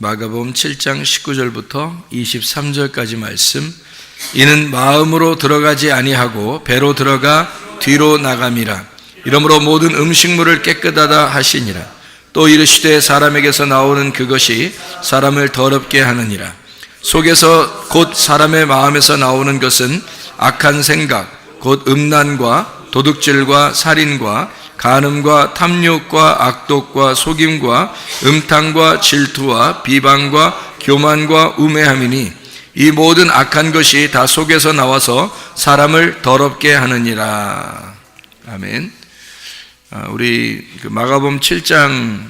마가복음 7장 19절부터 23절까지 말씀. 이는 마음으로 들어가지 아니하고 배로 들어가 뒤로 나감이라. 이러므로 모든 음식물을 깨끗하다 하시니라. 또 이르시되 사람에게서 나오는 그것이 사람을 더럽게 하느니라. 속에서 곧 사람의 마음에서 나오는 것은 악한 생각 곧 음란과 도둑질과 살인과 간음과 탐욕과 악독과 속임과 음탕과 질투와 비방과 교만과 우매함이니 이 모든 악한 것이 다 속에서 나와서 사람을 더럽게 하느니라. 아멘. 아, 우리 그 마가복음 7장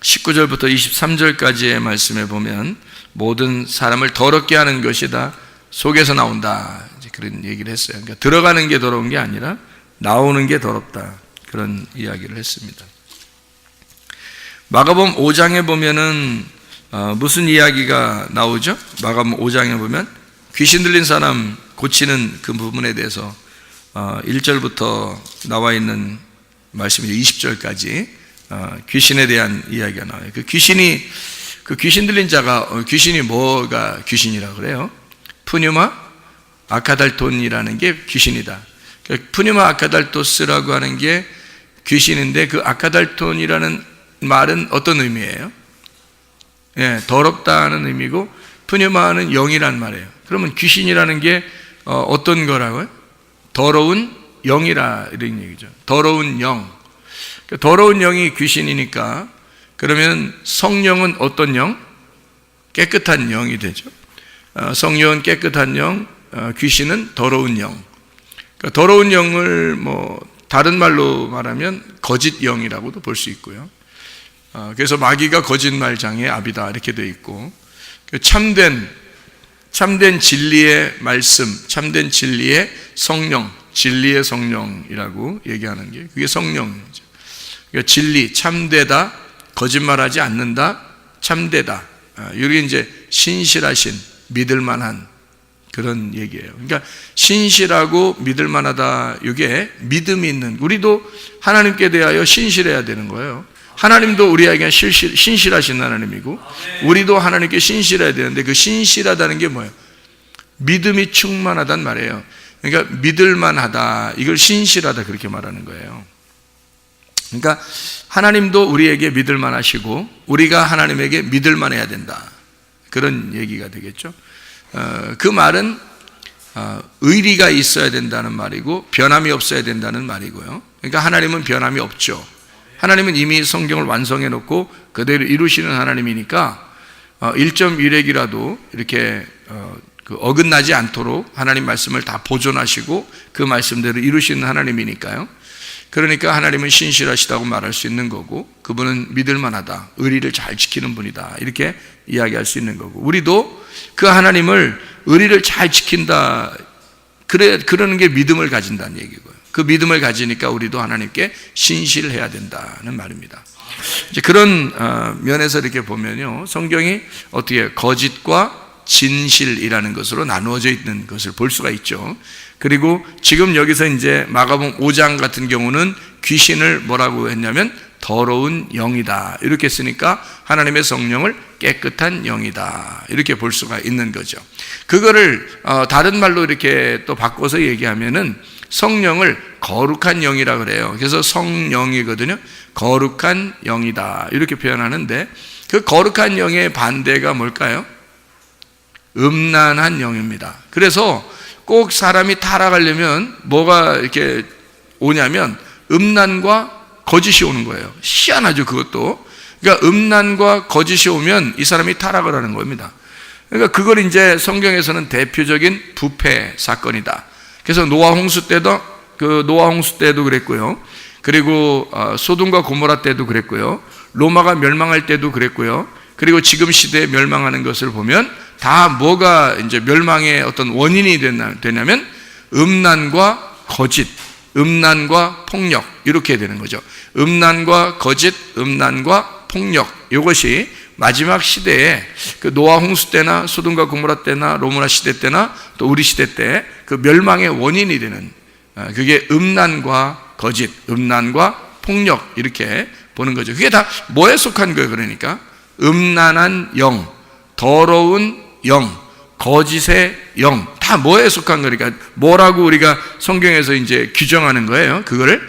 19절부터 23절까지의 말씀에 보면 모든 사람을 더럽게 하는 것이 다 속에서 나온다. 그런 얘기를 했어요. 그러니까 들어가는 게 더러운 게 아니라 나오는 게 더럽다. 그런 이야기를 했습니다. 마가복음 5장에 보면은 어, 무슨 이야기가 나오죠? 마가복음 5장에 보면 귀신 들린 사람 고치는 그 부분에 대해서 어, 1절부터 나와 있는 말씀이죠. 20절까지 어, 귀신에 대한 이야기가 나와요. 그 귀신이 그 귀신 들린 자가 어, 귀신이 뭐가 귀신이라 그래요? 푸뉴마 아카달톤이라는 게 귀신이다. 그러니까 푸뉴마 아카달토스라고 하는 게 귀신인데 그 아카달톤이라는 말은 어떤 의미예요? 예, 더럽다는 의미고 푸뉴마는 영이란 말이에요. 그러면 귀신이라는 게 어, 떤 거라고요? 더러운 영이라 이런 얘기죠. 더러운 영. 그러니까 더러운 영이 귀신이니까 그러면 성령은 어떤 영? 깨끗한 영이 되죠. 어, 성령은 깨끗한 영, 어, 귀신은 더러운 영. 그러니까 더러운 영을 뭐 다른 말로 말하면 거짓 영이라고도 볼 수 있고요. 어, 그래서 마귀가 거짓말장의 압이다 이렇게 되어 있고 그 참된 참된 진리의 말씀, 참된 진리의 성령, 진리의 성령이라고 얘기하는 게 그게 성령이죠. 그러니까 진리, 참되다, 거짓말하지 않는다, 참되다. 이게 이제 신실하신, 믿을만한 그런 얘기예요. 그러니까 신실하고 믿을 만하다. 이게 믿음이 있는 우리도 하나님께 대하여 신실해야 되는 거예요. 하나님도 우리에게 신실, 하신 하나님이고 우리도 하나님께 신실해야 되는데 그 신실하다는 게 뭐예요? 믿음이 충만하단 말이에요. 그러니까 믿을 만하다. 이걸 신실하다 그렇게 말하는 거예요. 그러니까 하나님도 우리에게 믿을 만하시고 우리가 하나님에게 믿을 만해야 된다. 그런 얘기가 되겠죠. 어, 그 말은 어, 의리가 있어야 된다는 말이고 변함이 없어야 된다는 말이고요. 그러니까 하나님은 변함이 없죠. 하나님은 이미 성경을 완성해 놓고 그대로 이루시는 하나님이니까 1.1핵이라도 어, 이렇게 그 어긋나지 않도록 하나님 말씀을 다 보존하시고 그 말씀대로 이루시는 하나님이니까요. 그러니까 하나님은 신실하시다고 말할 수 있는 거고 그분은 믿을 만하다. 의리를 잘 지키는 분이다. 이렇게 이야기할 수 있는 거고 우리도 그 하나님을 의리를 잘 지킨다. 그래 그러는 게 믿음을 가진다는 얘기고요. 그 믿음을 가지니까 우리도 하나님께 신실해야 된다는 말입니다. 이제 그런 어, 면에서 이렇게 보면요. 성경이 어떻게 거짓과 진실이라는 것으로 나누어져 있는 것을 볼 수가 있죠. 그리고 지금 여기서 이제 마가복음 5장 같은 경우는 귀신을 뭐라고 했냐면 더러운 영이다. 이렇게 쓰니까 하나님의 성령을 깨끗한 영이다. 이렇게 볼 수가 있는 거죠. 그거를 어, 다른 말로 이렇게 또 바꿔서 얘기하면은 성령을 거룩한 영이라 그래요. 그래서 성령이거든요. 거룩한 영이다. 이렇게 표현하는데 그 거룩한 영의 반대가 뭘까요? 음란한 영입니다. 그래서 꼭 사람이 타락하려면 뭐가 이렇게 오냐면 음란과 거짓이 오는 거예요. 희한하죠, 그것도. 그러니까 음란과 거짓이 오면 이 사람이 타락을 하는 겁니다. 그러니까 그걸 이제 성경에서는 대표적인 부패 사건이다. 그래서 노아 홍수 때도 그 노아 홍수 때도 그랬고요. 그리고 어, 소돔과 고모라 때도 그랬고요. 로마가 멸망할 때도 그랬고요. 그리고 지금 시대에 멸망하는 것을 보면 다 뭐가 이제 멸망의 어떤 원인이 되냐면 음란과 거짓, 음란과 폭력 이렇게 되는 거죠. 음란과 거짓, 음란과 폭력 이것이 마지막 시대에 그 노아 홍수 때나 소돔과 고모라 때나 로마나 시대 때나 또 우리 시대 때 그 멸망의 원인이 되는 아, 그게 음란과 거짓, 음란과 폭력 이렇게 보는 거죠. 그게 다 뭐에 속한 거예요? 그러니까 음란한 영, 더러운 영, 거짓의 영, 다 뭐에 속한 거니까 뭐라고 우리가 성경에서 이제 규정하는 거예요? 그거를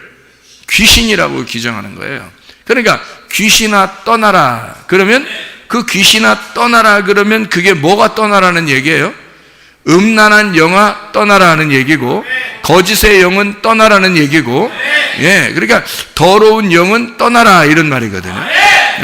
귀신이라고 규정하는 거예요. 그러니까 귀신아 떠나라. 그러면 그 귀신아 떠나라 그러면 그게 뭐가 떠나라는 얘기예요? 음란한 영아 떠나라는 얘기고 거짓의 영은 떠나라는 얘기고 예 그러니까 더러운 영은 떠나라 이런 말이거든요.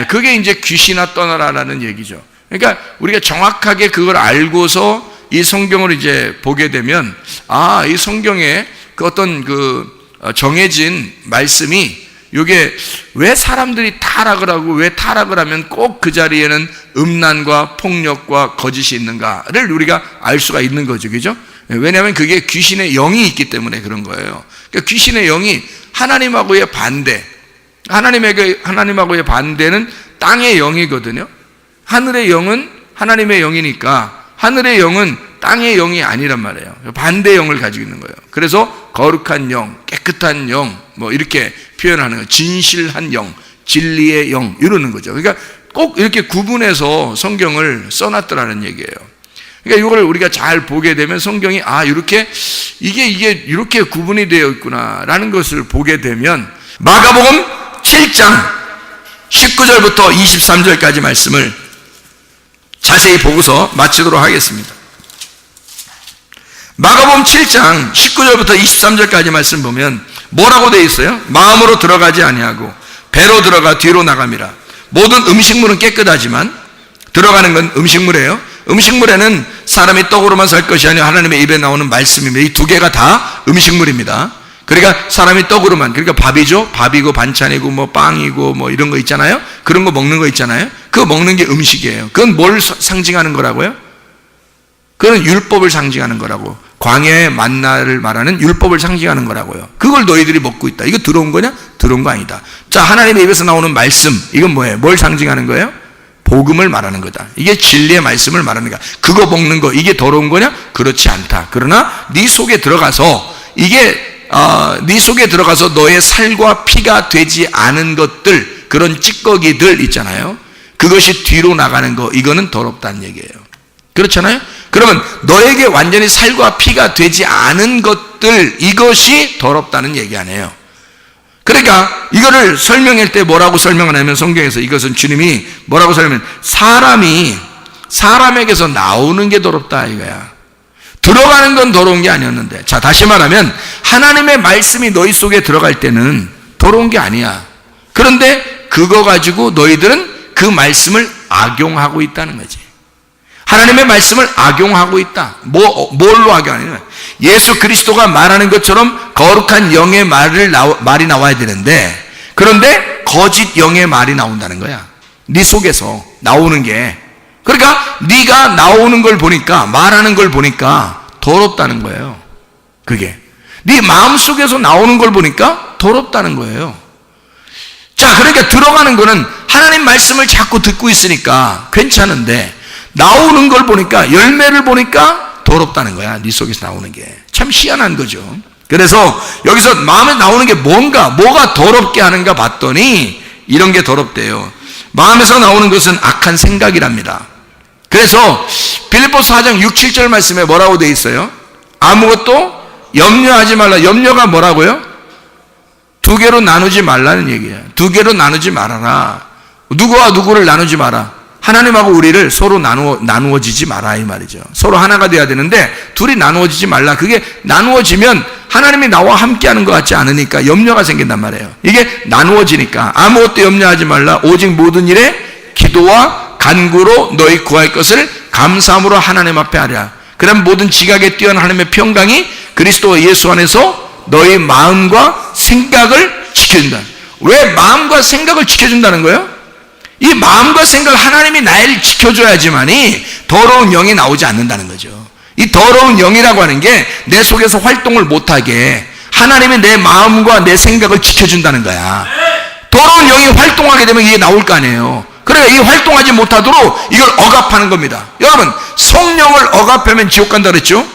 그게 이제 귀신아 떠나라라는 얘기죠. 그러니까 우리가 정확하게 그걸 알고서 이 성경을 이제 보게 되면 아 이 성경에 그 어떤 그 어, 정해진 말씀이 이게 왜 사람들이 타락을 하고 왜 타락을 하면 꼭 그 자리에는 음란과 폭력과 거짓이 있는가를 우리가 알 수가 있는 거죠. 그죠? 왜냐하면 그게 귀신의 영이 있기 때문에 그런 거예요. 그러니까 귀신의 영이 하나님하고의 반대, 하나님에게, 하나님하고의 반대는 땅의 영이거든요. 하늘의 영은 하나님의 영이니까 하늘의 영은 땅의 영이 아니란 말이에요. 반대 영을 가지고 있는 거예요. 그래서 거룩한 영, 깨끗한 영, 뭐 이렇게 표현하는 거예요. 진실한 영, 진리의 영, 이러는 거죠. 그러니까 꼭 이렇게 구분해서 성경을 써놨더라는 얘기예요. 그러니까 이걸 우리가 잘 보게 되면 성경이 아, 이렇게, 이게, 이게 이렇게 구분이 되어 있구나라는 것을 보게 되면 마가복음 7장 19절부터 23절까지 말씀을 자세히 보고서 마치도록 하겠습니다. 마가복음 7장 19절부터 23절까지 말씀 보면 뭐라고 되어 있어요? 마음으로 들어가지 아니하고 배로 들어가 뒤로 나갑니다. 모든 음식물은 깨끗하지만 들어가는 건 음식물이에요. 음식물에는 사람이 떡으로만 살 것이 아니라 하나님의 입에 나오는 말씀입니다. 이 두 개가 다 음식물입니다. 그러니까 사람이 떡으로만 그러니까 밥이죠. 밥이고 반찬이고 뭐 빵이고 뭐 이런 거 있잖아요. 그런 거 먹는 거 있잖아요. 그거 먹는 게 음식이에요. 그건 뭘 상징하는 거라고요? 그건 율법을 상징하는 거라고. 광야의 만나를 말하는 율법을 상징하는 거라고요. 그걸 너희들이 먹고 있다. 이거 들어온 거냐? 들어온 거 아니다. 자, 하나님의 입에서 나오는 말씀. 이건 뭐예요? 뭘 상징하는 거예요? 복음을 말하는 거다. 이게 진리의 말씀을 말하는 거야. 그거 먹는 거 이게 더러운 거냐? 그렇지 않다. 그러나 네 속에 들어가서 이게 어, 네 속에 들어가서 너의 살과 피가 되지 않은 것들 그런 찌꺼기들 있잖아요. 그것이 뒤로 나가는 거 이거는 더럽다는 얘기예요. 그렇잖아요? 그러면 너에게 완전히 살과 피가 되지 않은 것들 이것이 더럽다는 얘기 아니에요. 그러니까 이거를 설명할 때 뭐라고 설명하냐면 성경에서 이것은 주님이 뭐라고 설명하면 사람이 사람에게서 나오는 게 더럽다 이거야. 들어가는 건 더러운 게 아니었는데. 자, 다시 말하면 하나님의 말씀이 너희 속에 들어갈 때는 더러운 게 아니야. 그런데 그거 가지고 너희들은 그 말씀을 악용하고 있다는 거지. 하나님의 말씀을 악용하고 있다. 뭐, 뭘로 악용하냐면 예수 그리스도가 말하는 것처럼 거룩한 영의 말을 나, 말이 나와야 되는데 그런데 거짓 영의 말이 나온다는 거야. 네 속에서 나오는 게 그러니까 네가 나오는 걸 보니까 말하는 걸 보니까 더럽다는 거예요. 그게 네 마음 속에서 나오는 걸 보니까 더럽다는 거예요. 자, 그러니까 들어가는 거는 하나님 말씀을 자꾸 듣고 있으니까 괜찮은데 나오는 걸 보니까 열매를 보니까 더럽다는 거야. 네 속에서 나오는 게. 참 희한한 거죠. 그래서 여기서 마음에 나오는 게 뭔가 뭐가 더럽게 하는가 봤더니 이런 게 더럽대요. 마음에서 나오는 것은 악한 생각이랍니다. 그래서 빌립보서 4장 6, 7절 말씀에 뭐라고 돼 있어요? 아무것도 염려하지 말라. 염려가 뭐라고요? 두 개로 나누지 말라는 얘기예요. 두 개로 나누지 말아라. 누구와 누구를 나누지 마라. 하나님하고 우리를 서로 나누어, 나누어지지 마라 이 말이죠. 서로 하나가 돼야 되는데 둘이 나누어지지 말라. 그게 나누어지면 하나님이 나와 함께 하는 것 같지 않으니까 염려가 생긴단 말이에요. 이게 나누어지니까 아무것도 염려하지 말라. 오직 모든 일에 기도와 간구로 너희 구할 것을 감사함으로 하나님 앞에 하랴. 그럼 모든 지각에 뛰어난 하나님의 평강이 그리스도 예수 안에서 너희 마음과 생각을 지켜준다. 왜 마음과 생각을 지켜준다는 거예요? 이 마음과 생각 하나님이 나를 지켜줘야지만이 더러운 영이 나오지 않는다는 거죠. 이 더러운 영이라고 하는 게 내 속에서 활동을 못하게 하나님이 내 마음과 내 생각을 지켜준다는 거야. 더러운 영이 활동하게 되면 이게 나올 거 아니에요. 그래, 이 활동하지 못하도록 이걸 억압하는 겁니다. 여러분, 성령을 억압하면 지옥 간다 그랬죠?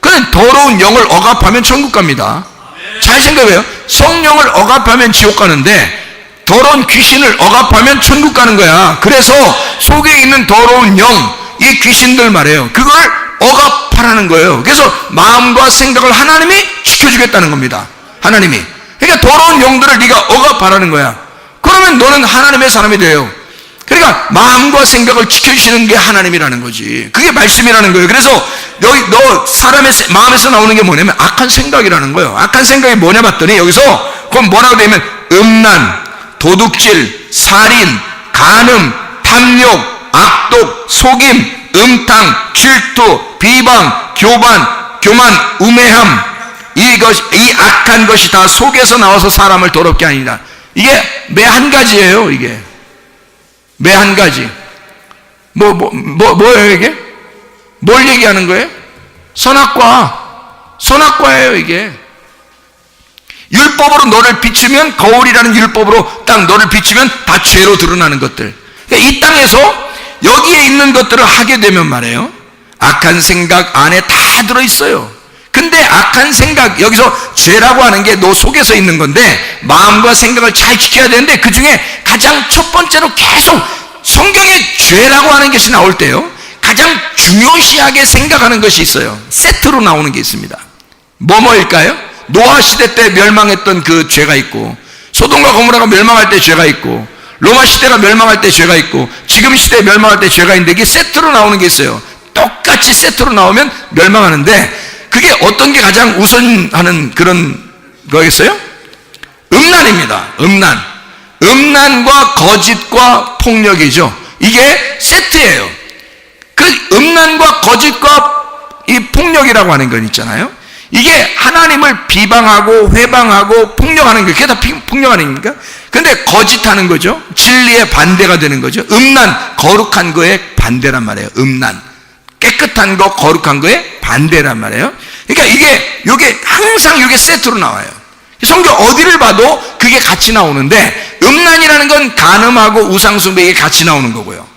그는 더러운 영을 억압하면 천국 갑니다. 잘 생각해요. 성령을 억압하면 지옥 가는데 더러운 귀신을 억압하면 천국 가는 거야. 그래서 속에 있는 더러운 영, 이 귀신들 말이에요. 그걸 억압하라는 거예요. 그래서 마음과 생각을 하나님이 지켜주겠다는 겁니다. 하나님이. 그러니까 더러운 영들을 네가 억압하라는 거야. 그러면 너는 하나님의 사람이 돼요. 그러니까 마음과 생각을 지켜주시는 게 하나님이라는 거지. 그게 말씀이라는 거예요. 그래서 너희 너 사람의 세- 마음에서 나오는 게 뭐냐면 악한 생각이라는 거예요. 악한 생각이 뭐냐 봤더니 여기서 그건 뭐라고 되면 음란, 도둑질, 살인, 간음, 탐욕, 악독, 속임, 음탕, 질투, 비방, 교반, 교만, 우매함 이것 이 악한 것이 다 속에서 나와서 사람을 더럽게 하니라. 이게 매 한 가지예요. 이게. 매 한 가지. 뭐, 뭐, 뭐, 뭐예요, 이게? 뭘 얘기하는 거예요? 선악과. 선악과예요, 이게. 율법으로 너를 비추면, 거울이라는 율법으로 딱 너를 비추면 다 죄로 드러나는 것들. 그러니까 이 땅에서 여기에 있는 것들을 하게 되면 말이에요. 악한 생각 안에 다 들어있어요. 근데 악한 생각, 여기서 죄라고 하는 게 너 속에서 있는 건데, 마음과 생각을 잘 지켜야 되는데, 그 중에 가장 첫 번째로 계속 성경에 죄라고 하는 것이 나올 때요, 가장 중요시하게 생각하는 것이 있어요. 세트로 나오는 게 있습니다. 뭐뭐일까요? 노아 시대 때 멸망했던 그 죄가 있고, 소돔과 고모라가 멸망할 때 죄가 있고, 로마 시대가 멸망할 때 죄가 있고, 지금 시대 멸망할 때 죄가 있는데, 이게 세트로 나오는 게 있어요. 똑같이 세트로 나오면 멸망하는데, 그게 어떤 게 가장 우선하는 그런 거겠어요? 음란입니다. 음란. 음란과 거짓과 폭력이죠. 이게 세트예요. 그 음란과 거짓과 이 폭력이라고 하는 건 있잖아요. 이게 하나님을 비방하고 회방하고 폭력하는 게 그게 다 피- 폭력 아닙니까? 근데 거짓하는 거죠. 진리의 반대가 되는 거죠. 음란, 거룩한 거에 반대란 말이에요. 음란. 깨끗한 거, 거룩한 거에 반대란 말이에요. 그러니까 이게, 요게 항상 요게 세트로 나와요. 성경 어디를 봐도 그게 같이 나오는데, 음란이라는 건 간음하고 우상숭배 이게 같이 나오는 거고요.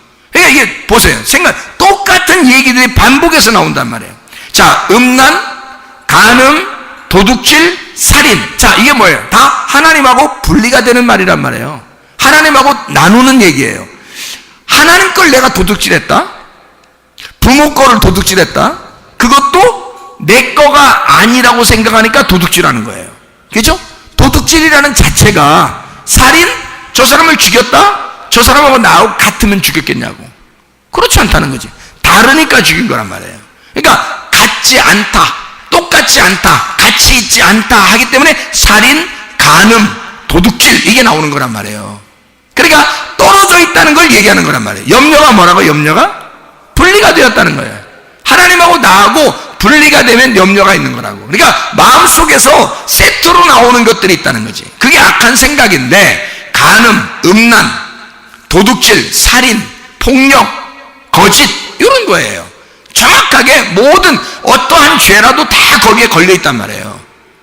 그러니까 이게 보세요. 생각, 똑같은 얘기들이 반복해서 나온단 말이에요. 자, 음란, 간음, 도둑질, 살인. 자, 이게 뭐예요? 다 하나님하고 분리가 되는 말이란 말이에요. 하나님하고 나누는 얘기예요. 하나님 걸 내가 도둑질했다? 부모 거를 도둑질했다? 그것도 내 거가 아니라고 생각하니까 도둑질하는 거예요. 그죠? 도둑질이라는 자체가 살인? 저 사람을 죽였다? 저 사람하고 나하고 같으면 죽였겠냐고. 그렇지 않다는 거지. 다르니까 죽인 거란 말이에요. 그러니까 같지 않다, 똑같지 않다, 같이 있지 않다 하기 때문에 살인, 간음, 도둑질 이게 나오는 거란 말이에요. 그러니까 떨어져 있다는 걸 얘기하는 거란 말이에요. 염려가 뭐라고 염려가? 분리가 되었다는 거예요. 하나님하고 나하고 분리가 되면 염려가 있는 거라고. 그러니까 마음속에서 세트로 나오는 것들이 있다는 거지. 그게 악한 생각인데 간음, 음란, 도둑질, 살인, 폭력, 거짓 이런 거예요. 정확하게 모든 어떠한 죄라도 다 거기에 걸려 있단 말이에요.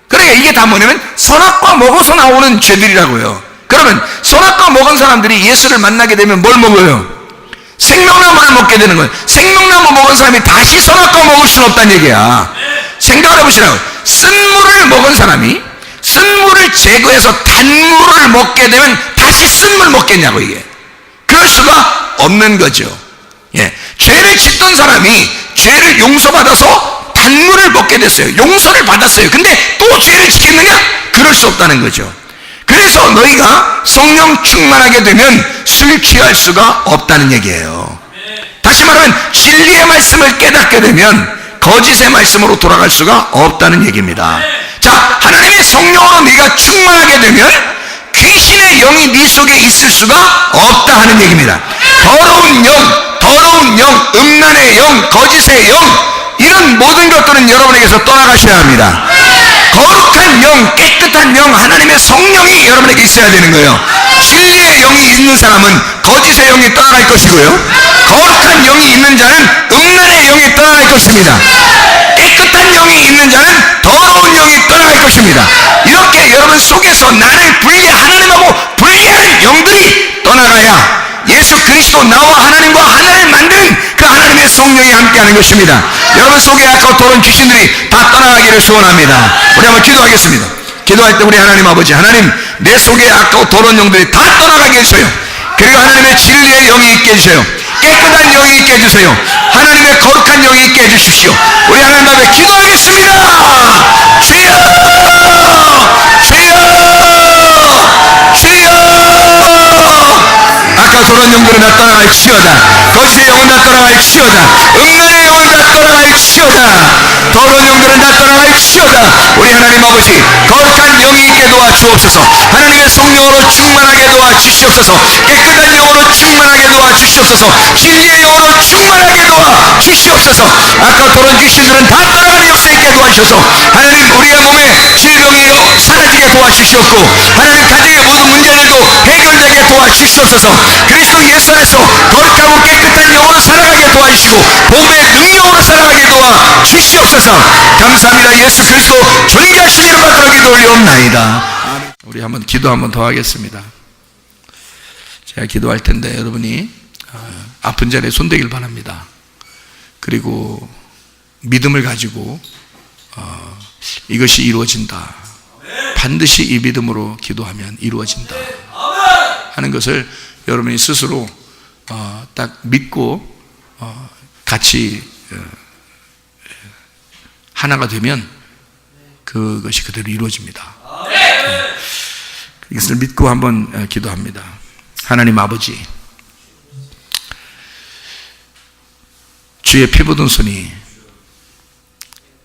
그러니까 이게 다 뭐냐면 선악과 먹어서 나오는 죄들이라고요. 그러면 선악과 먹은 사람들이 예수를 만나게 되면 뭘 먹어요? 생명나무를 먹게 되는 거예요. 생명나무 먹은 사람이 다시 선악과 먹을 수는 없다는 얘기야. 생각을 해보시라고. 쓴물을 먹은 사람이 쓴물을 제거해서 단물을 먹게 되면 다시 쓴물 먹겠냐고 이게. 그럴 수가 없는 거죠. 예. 죄를 짓던 사람이 죄를 용서받아서 단물을 먹게 됐어요. 용서를 받았어요. 근데 또 죄를 지켰느냐? 그럴 수 없다는 거죠. 그래서 너희가 성령 충만하게 되면 술 취할 수가 없다는 얘기예요. 다시 말하면 진리의 말씀을 깨닫게 되면 거짓의 말씀으로 돌아갈 수가 없다는 얘기입니다. 자, 하나님의 성령으로 네가 충만하게 되면 귀신의 영이 네 속에 있을 수가 없다 하는 얘기입니다. 더러운 영, 영, 음란의 영, 거짓의 영, 이런 모든 것들은 여러분에게서 떠나가셔야 합니다. 거룩한 영, 깨끗한 영, 하나님의 성령이 여러분에게 있어야 되는 거예요. 진리의 영이 있는 사람은 거짓의 영이 떠나갈 것이고요. 거룩한 영이 있는 자는 음란의 영이 떠나갈 것입니다. 깨끗한 영이 있는 자는 더러운 영이 떠나갈 것입니다. 이렇게 여러분 속에서 나를 분리, 하나님하고 분리하는 영들이 떠나가야 예수 그리스도 나와 하나님과 하나를 만드는 그 하나님의 성령이 함께하는 것입니다. 여러분 속에 아까 돌은 귀신들이 다 떠나가기를 소원합니다. 우리 한번 기도하겠습니다. 기도할 때 우리 하나님 아버지 하나님 내 속에 아까워 더러운 영들이 다 떠나가게 해주세요 그리고 하나님의 진리의 영이 있게 해주세요 깨끗한 영이 있게 해주세요 하나님의 거룩한 영이 있게 해주십시오 우리 하나님 앞에 기도하겠습니다 주여 주여 저런 영들은 다 떠나갈지어다. 거짓의 영은 다 떠나갈지어다. 응나의 영은 다 떠나갈지어다. 더러운 영들은 다 떠나갈지어다. 우리 하나님 아버지 거룩한 영이 있게 도와주옵소서. 하나님의 성령으로 충만하게 도와주시옵소서. 깨끗한 영으로 충만하게 도와주시옵소서. 진리의 영으로 충만하게 도와 주시옵소서. 아까 더러운 귀신들은 다 떠나가는 역사 있게 도와주셔서. 하나님 우리의 몸에 질병이 사라지게 도와주시옵고 하나님 가정의 모든 문제들도 해결되게 도와주시옵소서. 그리스도 예수 안에서 거룩하고 깨끗한 영으로 살아가게 도와주시고 몸의 능력으로 살아가게 도와주시옵소서. 감사합니다. 예수 그리스도 존귀하신 이름 받들어 기도 올리옵나이다. 우리 한번 기도 한번 더 하겠습니다. 제가 기도할 텐데 여러분이 어, 아픈 자리에 손대길 바랍니다 그리고 믿음을 가지고 어, 이것이 이루어진다 반드시 이 믿음으로 기도하면 이루어진다 하는 것을 여러분이 스스로 어, 딱 믿고 어, 같이 어, 하나가 되면 그것이 그대로 이루어집니다. 네. 이것을 믿고 한번 어, 기도합니다. 하나님 아버지, 주의 피 묻은 손이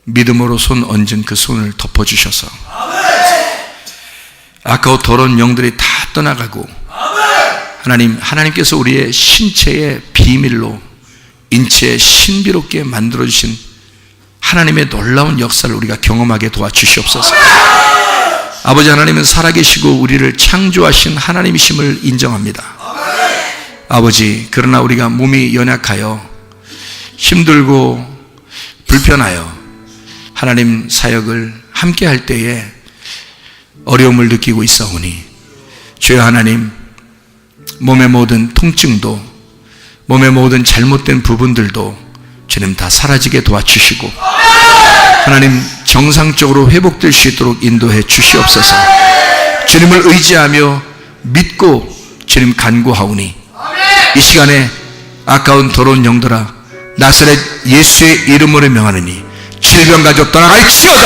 믿음으로 손 얹은 그 손을 덮어주셔서 아까워 더러운 영들이 다 떠나가고 하나님 하나님께서 우리의 신체의 비밀로 인체에 신비롭게 만들어 주신 하나님의 놀라운 역사를 우리가 경험하게 도와주시옵소서. 아버지 하나님은 살아계시고 우리를 창조하신 하나님이심을 인정합니다. 아버지 그러나 우리가 몸이 연약하여 힘들고 불편하여 하나님 사역을 함께 할 때에 어려움을 느끼고 있사오니 주여 하나님 몸의 모든 통증도 몸의 모든 잘못된 부분들도 주님 다 사라지게 도와주시고 하나님 정상적으로 회복될 수 있도록 인도해 주시옵소서. 주님을 의지하며 믿고 주님 간구하오니 이 시간에 아까운 더러운 영들아 나사렛 예수의 이름으로 명하느니 질병 가족 떠나갈지어다.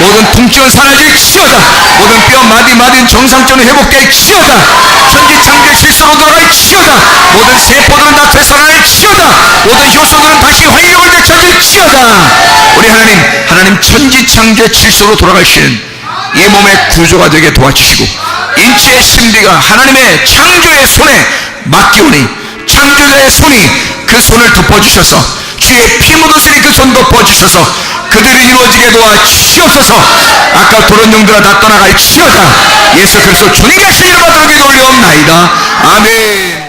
모든 통증은 사라질지어다. 모든 뼈 마디 마디는 정상적으로 회복될지어다. 천지창조의 실수로 돌아갈지어다. 모든 세포들은 다 되살아날지어다. 모든 효소들은 다시 활력을 되찾을지어다. 우리 하나님 하나님 천지창조의 질서로 돌아가시는 이 몸의 구조가 되게 도와주시고 인체의 신비가 하나님의 창조의 손에 맡기오니 창조자의 손이 그 손을 덮어주셔서 주의 피 묻으시니 그 손 덮어주셔서 그들이 이루어지게 도와 주시옵소서. 아까 도런 영들아 다 떠나갈 지어다. 예수 그리스도 존귀하신 이름 받들어 기도 올려옵나이다. 아멘